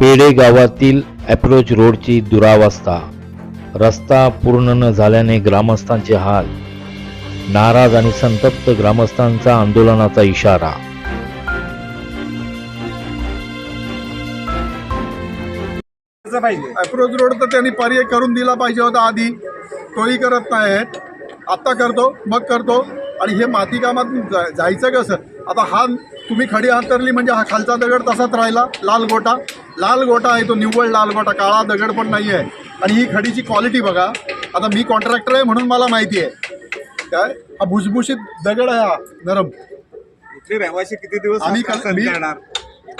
पेडे गावातील अप्रोच रोडची दुरावस्था. रस्ता पूर्ण न झाल्याने ग्रामस्थांचे हाल. नाराज आणि संतप्त ग्रामस्थांचा आंदोलनाचा इशारा. अप्रोच रोड तर त्यांनी पर्याय करून दिला पाहिजे होता आधी. तोही करत नाही आहेत आत्ता करतो मग करतो. आणि हे माती कामात जायचं कसं? आता हा तुम्ही खडी अंतरली म्हणजे हा खालचा दगड तसाच राहिला लाल गोटा. लाल गोटा आहे तो निव्वळ लाल गोटा काळा दगड पण नाही आहे आणि ही खडीची क्वालिटी बघा. आता मी कॉन्ट्रॅक्टर आहे म्हणून मला माहिती आहे. काय? हा भुसभुशीत दगड आहे हा नरम. इथले रहिवासी किती दिवस आम्ही हा कल- मी- करणार?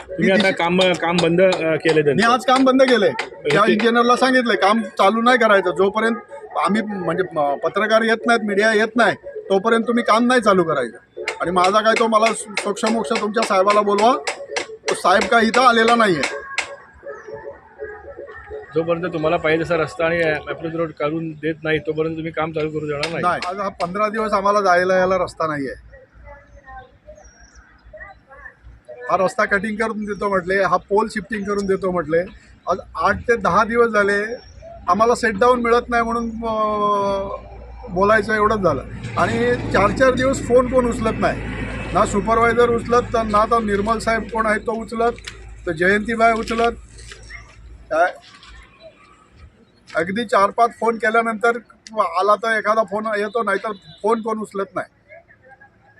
तुम्ही आता काम काम बंद अ, केले मी त्यांचं आज काम बंद केलंय त्या इंजिनियरला सांगितलंय काम चालू नाही करायचं. जोपर्यंत आम्ही म्हणजे म- पत्रकार येत नाहीत मीडिया येत नाही तोपर्यंत तुम्ही काम नाही चालू करायचं. आणि माझा काय तो मला सोक्षमोक्ष तुमच्या साहेबाला बोलवा. तो साहेब काय इथं आलेला नाहीये. जोपर्यंत तुम्हाला पाहिजे तसा रस्ता आणि अप्रोच रोड काढून देत नाही तोपर्यंत तुम्ही काम चालू करू देणार नाही. आज हा पंधरा दिवस आम्हाला जायला यायला रस्ता नाही आहे हा रस्ता कटिंग करून देतो म्हटले हा पोल शिफ्टिंग करून देतो म्हटले. आज आठ ते दहा दिवस झाले आम्हाला सेट डाऊन मिळत नाही म्हणून बोलायचं एवढंच झालं. आणि चार चार दिवस फोन कोण उचलत नाही? ना सुपरवायझर उचलत तर ना तर निर्मल साहेब कोण आहेत तो उचलत तर जयंतीबाई उचलत. काय? अगदी चार पाच फोन केल्यानंतर आला तर एखादा फोन येतो नाही तर फोन कोण उचलत नाही.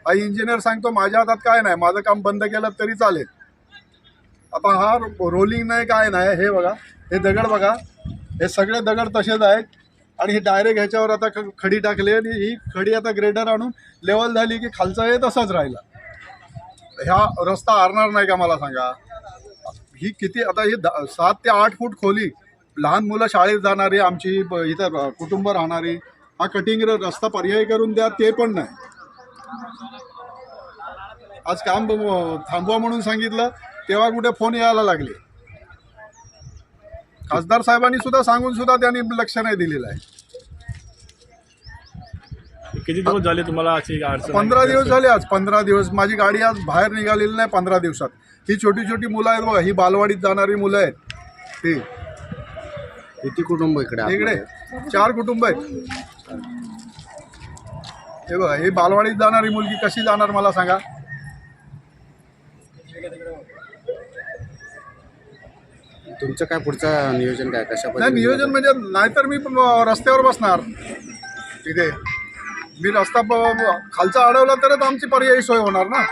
हा इंजिनियर सांगतो माझ्या हातात काय नाही माझं काम बंद केलं तरी चालेल. आता हा रोलिंग नाही काय नाही हे बघा हे दगड बघा हे सगळे दगड तसेच आहेत. आणि हे डायरेक्ट ह्याच्यावर आता ख- खडी टाकली आणि ही खडी आता ग्रेडर आणून लेवल झाली की खालचा हे तसाच राहिला. ह्या रस्ता आरणार नाही का मला सांगा? ही किती आता ही द- सात ते आठ फूट खोली लहान मुलं शाळेत जाणारी आमची इथं कुटुंब राहणारी हा कटिंग रस्ता पर्याय करून द्या ते पण नाही. आज काम थांबवा म्हणून सांगितलं तेव्हा कुठे फोन यायला लागले. खासदार साहेबांनी सुद्धा सांगून सुद्धा त्यांनी लक्ष नाही दिलेलं आहे. किती दिवस झाले तुम्हाला अशी पंधरा दिवस झाले आज पंधरा दिवस. माझी गाडी आज बाहेर निघालेली नाही पंधरा दिवसात. ही छोटी छोटी मुलं आहेत बघा ही बालवाडीत जाणारी मुलं आहेत. ती किती कुटुंब इकडे इकडे. चार कुटुंब आहेत. हे बघा ही बालवाडीत जाणारी मुलगी कशी जाणार मला सांगा? तुमचं काय पुढचं नियोजन काय? कशा नाही नियोजन म्हणजे नाहीतर मी रस्त्यावर बसणार. तिथे मी रस्ता खालचा अडवला तरच आमची पर्यायी सोय होणार ना?